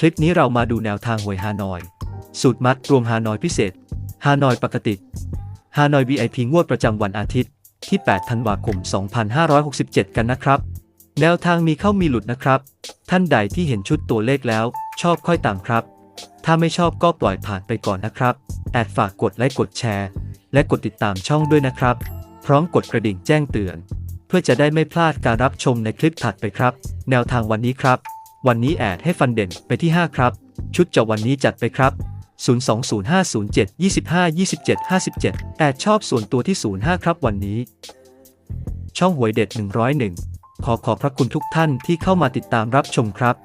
คลิปนี้เรามาดูแนวทางหวยฮานอย สูตรมัดรวมฮานอยพิเศษ ฮานอยปกติ ฮานอย VIP งวดประจำวันอาทิตย์ ที่ 8 ธันวาคม 2567 กันนะครับ แนวทางมีเข้ามีหลุดนะครับ ท่านใดที่เห็นชุดตัวเลขแล้ว ชอบค่อยตามครับ ถ้าไม่ชอบก็ปล่อยผ่านไปก่อนนะครับ แอดฝากกดไลค์กดแชร์ และกดติดตามช่องด้วยนะครับ พร้อมกดกระดิ่งแจ้งเตือน เพื่อจะได้ไม่พลาดการรับชมในคลิปถัดไปครับ แนวทางวันนี้ครับ วันนี้แอดให้ฟันเด่นไปที่ 5 ครับ ชุดเจาะวันนี้จัดไปครับ 020507 25 27 57 แอดชอบส่วนตัวที่ 05 ครับวันนี้ ช่องหวยเด็ด 101 ขอขอบพระคุณทุกท่านที่เข้ามาติดตามรับชมครับ